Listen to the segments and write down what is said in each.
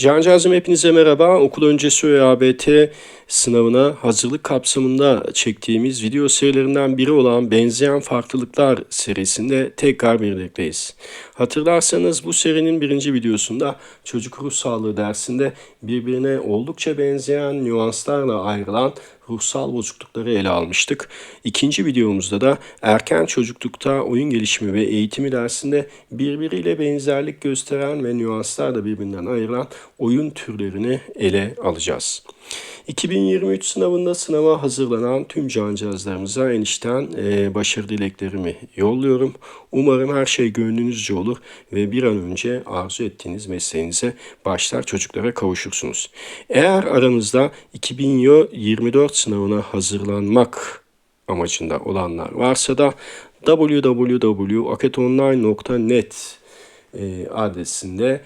Cancağızım hepinize merhaba. Okul öncesi ÖABT sınavına hazırlık kapsamında çektiğimiz video serilerinden biri olan Benzeyen Farklılıklar serisinde tekrar birlikteyiz. Hatırlarsanız bu serinin birinci videosunda çocuk ruh sağlığı dersinde birbirine oldukça benzeyen nüanslarla ayrılan ruhsal bozuklukları ele almıştık. İkinci videomuzda da erken çocuklukta oyun gelişimi ve eğitimi dersinde birbiriyle benzerlik gösteren ve nüanslar da birbirinden ayrılan oyun türlerini ele alacağız. 2023 sınavında sınava hazırlanan tüm cancağızlarımıza enişten e, başarı dileklerimi yolluyorum. Umarım her şey gönlünüzce olur ve bir an önce arzu ettiğiniz mesleğinize başlar çocuklara kavuşursunuz. Eğer aranızda 2024 sınavına hazırlanmak amacında olanlar varsa da www.aketonline.net e, adresinde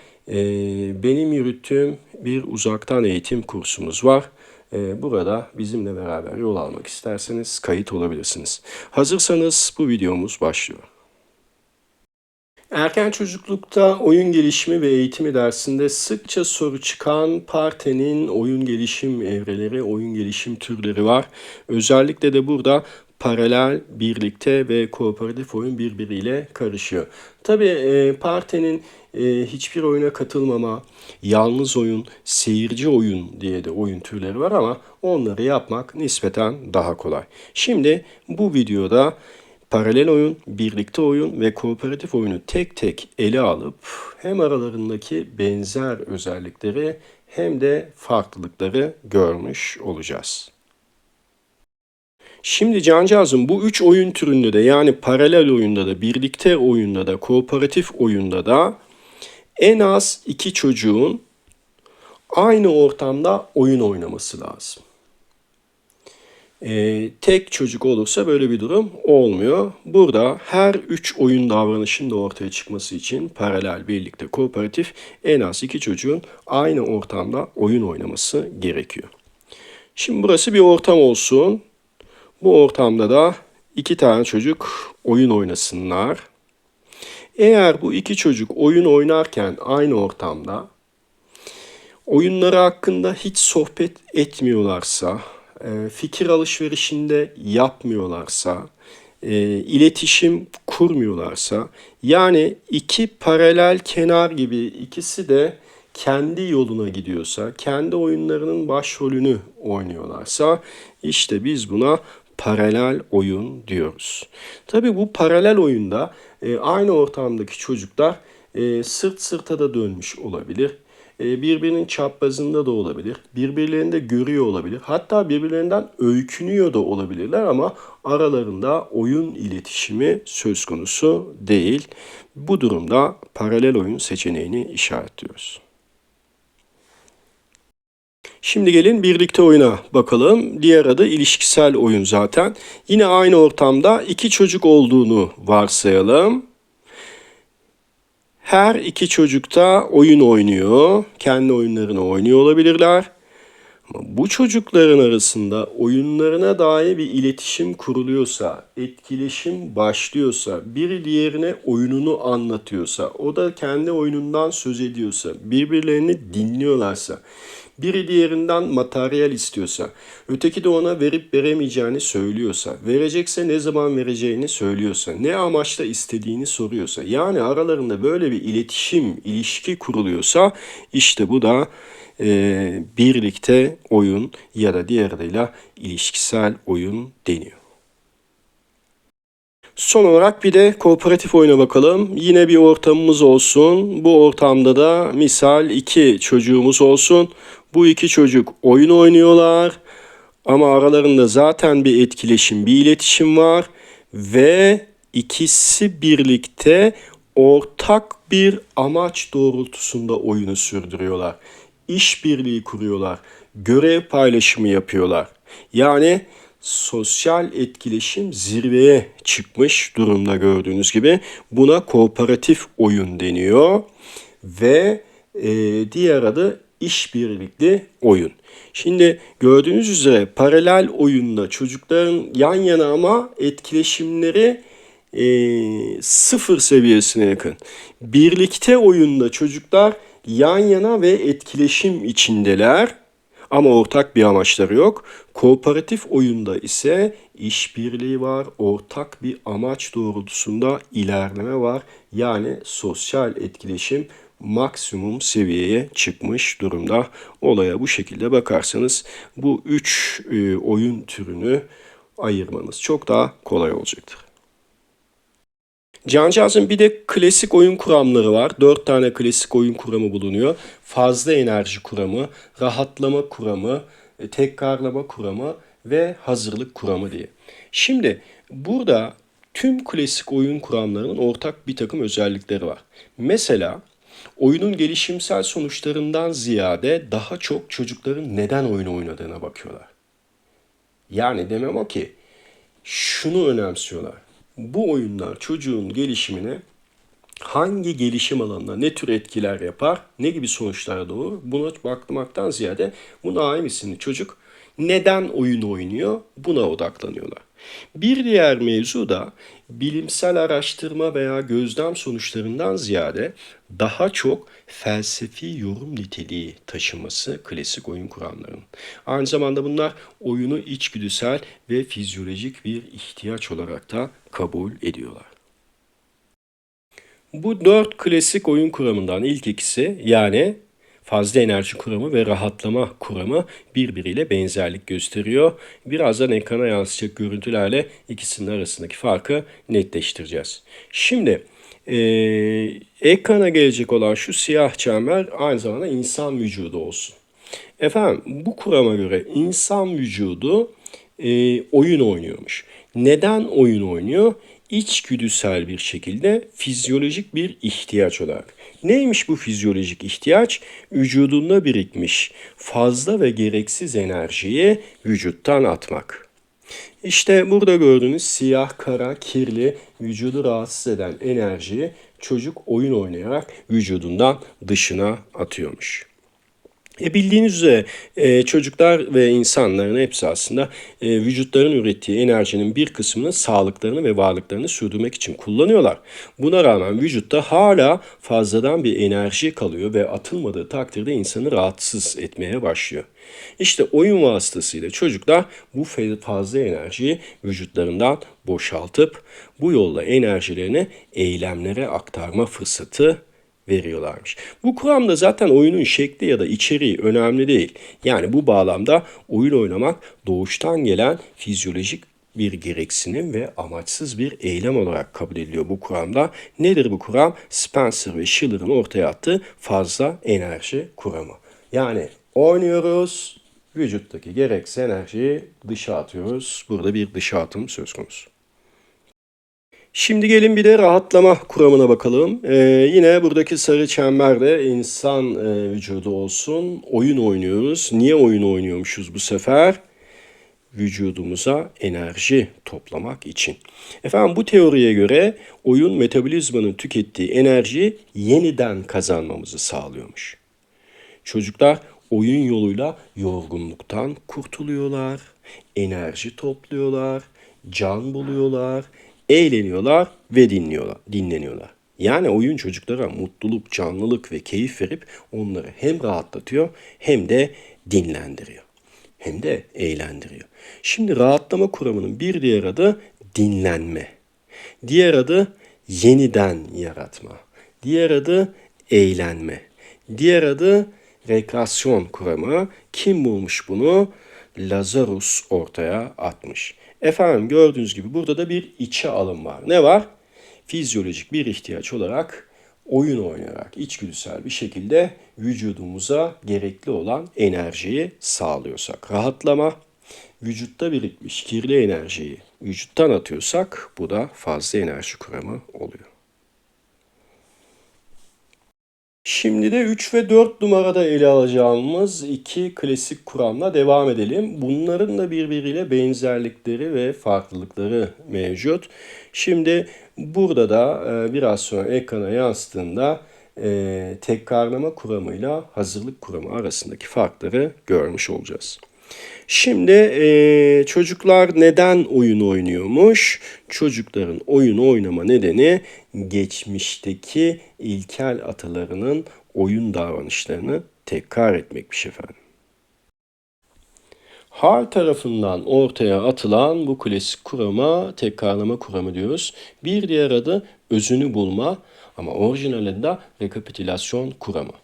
benim yürüttüğüm bir uzaktan eğitim kursumuz var. E, burada bizimle beraber yol almak isterseniz kayıt olabilirsiniz. Hazırsanız bu videomuz başlıyor. Erken çocuklukta oyun gelişimi ve eğitimi dersinde sıkça soru çıkan partenin oyun gelişim evreleri, oyun gelişim türleri var. Özellikle de burada paralel, birlikte ve kooperatif oyun birbiriyle karışıyor. Tabii e, partenin e, hiçbir oyuna katılmama, yalnız oyun, seyirci oyun diye de oyun türleri var ama onları yapmak nispeten daha kolay. Şimdi bu videoda paralel oyun, birlikte oyun ve kooperatif oyunu tek tek ele alıp hem aralarındaki benzer özellikleri hem de farklılıkları görmüş olacağız. Şimdi cancağızım bu üç oyun türünde de yani paralel oyunda da, birlikte oyunda da, kooperatif oyunda da en az iki çocuğun aynı ortamda oyun oynaması lazım. Ee, tek çocuk olursa böyle bir durum olmuyor. Burada her üç oyun davranışın da ortaya çıkması için paralel, birlikte, kooperatif en az iki çocuğun aynı ortamda oyun oynaması gerekiyor. Şimdi burası bir ortam olsun. Bu ortamda da iki tane çocuk oyun oynasınlar. Eğer bu iki çocuk oyun oynarken aynı ortamda oyunları hakkında hiç sohbet etmiyorlarsa, e, fikir alışverişinde yapmıyorlarsa, e, iletişim kurmuyorlarsa, yani iki paralel kenar gibi ikisi de kendi yoluna gidiyorsa, kendi oyunlarının başrolünü oynuyorlarsa, işte biz buna paralel oyun diyoruz. Tabi bu paralel oyunda e, aynı ortamdaki çocuklar e, sırt sırta da dönmüş olabilir. E, birbirinin çaprazında da olabilir. Birbirlerini de görüyor olabilir. Hatta birbirlerinden öykünüyor da olabilirler ama aralarında oyun iletişimi söz konusu değil. Bu durumda paralel oyun seçeneğini işaretliyoruz. Şimdi gelin birlikte oyuna bakalım. Diğer adı ilişkisel oyun zaten. Yine aynı ortamda iki çocuk olduğunu varsayalım. Her iki çocuk da oyun oynuyor. Kendi oyunlarını oynuyor olabilirler. Ama bu çocukların arasında oyunlarına dair bir iletişim kuruluyorsa, etkileşim başlıyorsa, biri diğerine oyununu anlatıyorsa, o da kendi oyunundan söz ediyorsa, birbirlerini dinliyorlarsa, biri diğerinden materyal istiyorsa, öteki de ona verip veremeyeceğini söylüyorsa, verecekse ne zaman vereceğini söylüyorsa, ne amaçla istediğini soruyorsa, yani aralarında böyle bir iletişim, ilişki kuruluyorsa, işte bu da e, birlikte oyun ya da diğer adıyla ilişkisel oyun deniyor. Son olarak bir de kooperatif oyuna bakalım. Yine bir ortamımız olsun. Bu ortamda da misal iki çocuğumuz olsun. Bu iki çocuk oyun oynuyorlar. Ama aralarında zaten bir etkileşim, bir iletişim var. Ve ikisi birlikte ortak bir amaç doğrultusunda oyunu sürdürüyorlar. İşbirliği kuruyorlar. Görev paylaşımı yapıyorlar. Yani sosyal etkileşim zirveye çıkmış durumda gördüğünüz gibi. Buna kooperatif oyun deniyor ve e, diğer adı işbirlikli oyun. Şimdi gördüğünüz üzere paralel oyunda çocukların yan yana ama etkileşimleri e, sıfır seviyesine yakın. Birlikte oyunda çocuklar yan yana ve etkileşim içindeler ama ortak bir amaçları yok. Kooperatif oyunda ise işbirliği var, ortak bir amaç doğrultusunda ilerleme var. Yani sosyal etkileşim maksimum seviyeye çıkmış durumda. Olaya bu şekilde bakarsanız bu üç e, oyun türünü ayırmanız çok daha kolay olacaktır. Cancağız'ın bir de klasik oyun kuramları var. Dört tane klasik oyun kuramı bulunuyor. Fazla enerji kuramı, rahatlama kuramı, e, tekrarlama kuramı ve hazırlık kuramı diye. Şimdi burada tüm klasik oyun kuramlarının ortak bir takım özellikleri var. Mesela oyunun gelişimsel sonuçlarından ziyade daha çok çocukların neden oyun oynadığına bakıyorlar. Yani demem o ki şunu önemsiyorlar. Bu oyunlar çocuğun gelişimine hangi gelişim alanına ne tür etkiler yapar, ne gibi sonuçlara doğru buna bakmaktan ziyade bu naim isimli çocuk neden oyun oynuyor buna odaklanıyorlar. Bir diğer mevzu da bilimsel araştırma veya gözlem sonuçlarından ziyade daha çok felsefi yorum niteliği taşıması klasik oyun kuramlarının. Aynı zamanda bunlar oyunu içgüdüsel ve fizyolojik bir ihtiyaç olarak da kabul ediyorlar. Bu dört klasik oyun kuramından ilk ikisi yani fazla enerji kuramı ve rahatlama kuramı birbiriyle benzerlik gösteriyor. Birazdan ekrana yansıyacak görüntülerle ikisinin arasındaki farkı netleştireceğiz. Şimdi e, ekrana gelecek olan şu siyah çember aynı zamanda insan vücudu olsun. Efendim bu kurama göre insan vücudu e, oyun oynuyormuş. Neden oyun oynuyor? İçgüdüsel bir şekilde fizyolojik bir ihtiyaç olarak. Neymiş bu fizyolojik ihtiyaç? Vücudunda birikmiş fazla ve gereksiz enerjiyi vücuttan atmak. İşte burada gördüğünüz siyah, kara, kirli, vücudu rahatsız eden enerjiyi çocuk oyun oynayarak vücudundan dışına atıyormuş. E bildiğiniz üzere e, çocuklar ve insanların hepsi aslında e, vücutların ürettiği enerjinin bir kısmını sağlıklarını ve varlıklarını sürdürmek için kullanıyorlar. Buna rağmen vücutta hala fazladan bir enerji kalıyor ve atılmadığı takdirde insanı rahatsız etmeye başlıyor. İşte oyun vasıtasıyla çocuklar bu fazla enerjiyi vücutlarından boşaltıp bu yolla enerjilerini eylemlere aktarma fırsatı veriyorlarmış. Bu kuramda zaten oyunun şekli ya da içeriği önemli değil. Yani bu bağlamda oyun oynamak doğuştan gelen fizyolojik bir gereksinim ve amaçsız bir eylem olarak kabul ediliyor bu kuramda. Nedir bu kuram? Spencer ve Schiller'ın ortaya attığı fazla enerji kuramı. Yani oynuyoruz, vücuttaki gereksiz enerjiyi dışa atıyoruz. Burada bir dışa atım söz konusu. Şimdi gelin bir de rahatlama kuramına bakalım. Ee, yine buradaki sarı çemberde insan e, vücudu olsun. Oyun oynuyoruz. Niye oyun oynuyormuşuz bu sefer? Vücudumuza enerji toplamak için. Efendim bu teoriye göre oyun metabolizmanın tükettiği enerjiyi yeniden kazanmamızı sağlıyormuş. Çocuklar oyun yoluyla yorgunluktan kurtuluyorlar, enerji topluyorlar, can buluyorlar, eğleniyorlar ve dinliyorlar, dinleniyorlar. Yani oyun çocuklara mutluluk, canlılık ve keyif verip onları hem rahatlatıyor hem de dinlendiriyor. Hem de eğlendiriyor. Şimdi rahatlama kuramının bir diğer adı dinlenme. Diğer adı yeniden yaratma. Diğer adı eğlenme. Diğer adı rekreasyon kuramı. Kim bulmuş bunu? Lazarus ortaya atmış. Efendim gördüğünüz gibi burada da bir içe alım var. Ne var? Fizyolojik bir ihtiyaç olarak oyun oynayarak içgüdüsel bir şekilde vücudumuza gerekli olan enerjiyi sağlıyorsak. Rahatlama, vücutta birikmiş kirli enerjiyi vücuttan atıyorsak bu da fazla enerji kuramı oluyor. Şimdi de 3 ve 4 numarada ele alacağımız iki klasik kuramla devam edelim. Bunların da birbiriyle benzerlikleri ve farklılıkları mevcut. Şimdi burada da e, biraz sonra ekrana yansıttığında e, tekrarlama kuramıyla hazırlık kuramı arasındaki farkları görmüş olacağız. Şimdi e, çocuklar neden oyun oynuyormuş? Çocukların oyun oynama nedeni geçmişteki ilkel atalarının oyun davranışlarını tekrar etmekmiş efendim. Hal tarafından ortaya atılan bu klasik kurama tekrarlama kuramı diyoruz. Bir diğer adı özünü bulma ama orijinalinde rekapitülasyon kuramı.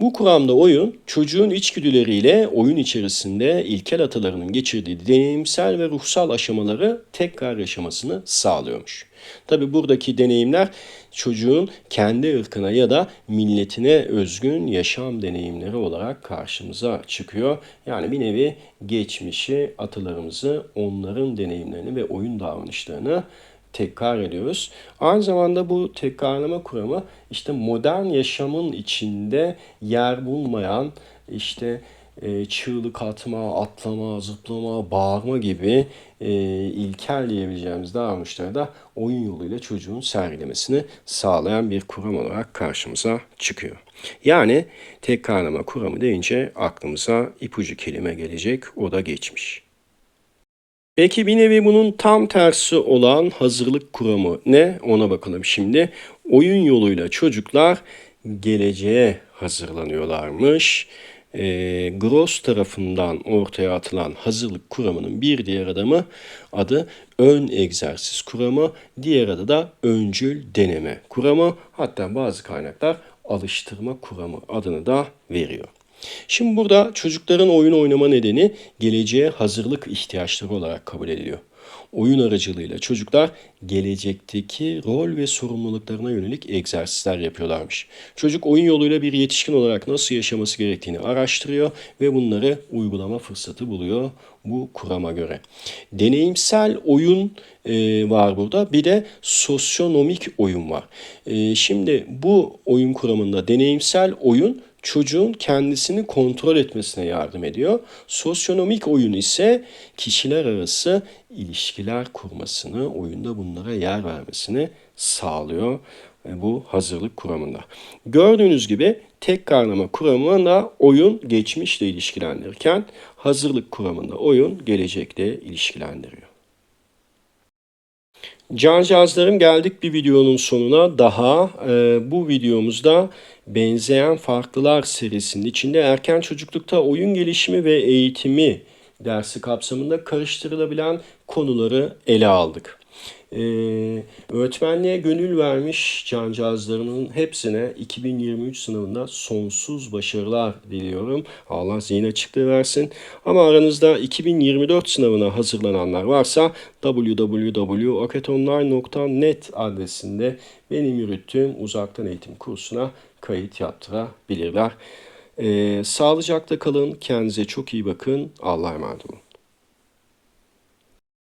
Bu kuramda oyun çocuğun içgüdüleriyle oyun içerisinde ilkel atalarının geçirdiği deneyimsel ve ruhsal aşamaları tekrar yaşamasını sağlıyormuş. Tabi buradaki deneyimler çocuğun kendi ırkına ya da milletine özgün yaşam deneyimleri olarak karşımıza çıkıyor. Yani bir nevi geçmişi, atalarımızı, onların deneyimlerini ve oyun davranışlarını tekrar ediyoruz. Aynı zamanda bu tekrarlama kuramı işte modern yaşamın içinde yer bulmayan işte e, çığlık atma, atlama, zıplama, bağırma gibi e, ilkel diyebileceğimiz davranışları da oyun yoluyla çocuğun sergilemesini sağlayan bir kuram olarak karşımıza çıkıyor. Yani tekrarlama kuramı deyince aklımıza ipucu kelime gelecek, o da geçmiş. Peki bir nevi bunun tam tersi olan hazırlık kuramı ne? Ona bakalım şimdi. Oyun yoluyla çocuklar geleceğe hazırlanıyorlarmış. E, Gross tarafından ortaya atılan hazırlık kuramının bir diğer adamı adı ön egzersiz kuramı, diğer adı da öncül deneme kuramı. Hatta bazı kaynaklar alıştırma kuramı adını da veriyor. Şimdi burada çocukların oyun oynama nedeni geleceğe hazırlık ihtiyaçları olarak kabul ediliyor. Oyun aracılığıyla çocuklar gelecekteki rol ve sorumluluklarına yönelik egzersizler yapıyorlarmış. Çocuk oyun yoluyla bir yetişkin olarak nasıl yaşaması gerektiğini araştırıyor ve bunları uygulama fırsatı buluyor bu kurama göre. Deneyimsel oyun e, var burada. Bir de sosyonomik oyun var. E, şimdi bu oyun kuramında deneyimsel oyun çocuğun kendisini kontrol etmesine yardım ediyor. Sosyonomik oyun ise kişiler arası ilişkiler kurmasını, oyunda bunlara yer vermesini sağlıyor e, bu hazırlık kuramında. Gördüğünüz gibi tekrarlama kuramında oyun geçmişle ilişkilendirirken hazırlık kuramında oyun gelecekle ilişkilendiriyor. Can cihazlarım geldik bir videonun sonuna daha. E, bu videomuzda benzeyen farklılar serisinin içinde erken çocuklukta oyun gelişimi ve eğitimi dersi kapsamında karıştırılabilen konuları ele aldık. Ee, öğretmenliğe gönül vermiş cancağızlarının hepsine 2023 sınavında sonsuz başarılar diliyorum. Allah zihin açıklığı versin. Ama aranızda 2024 sınavına hazırlananlar varsa www.aketonline.net adresinde benim yürüttüğüm uzaktan eğitim kursuna kayıt yaptırabilirler. Ee, sağlıcakla kalın, kendinize çok iyi bakın. Allah'a emanet olun.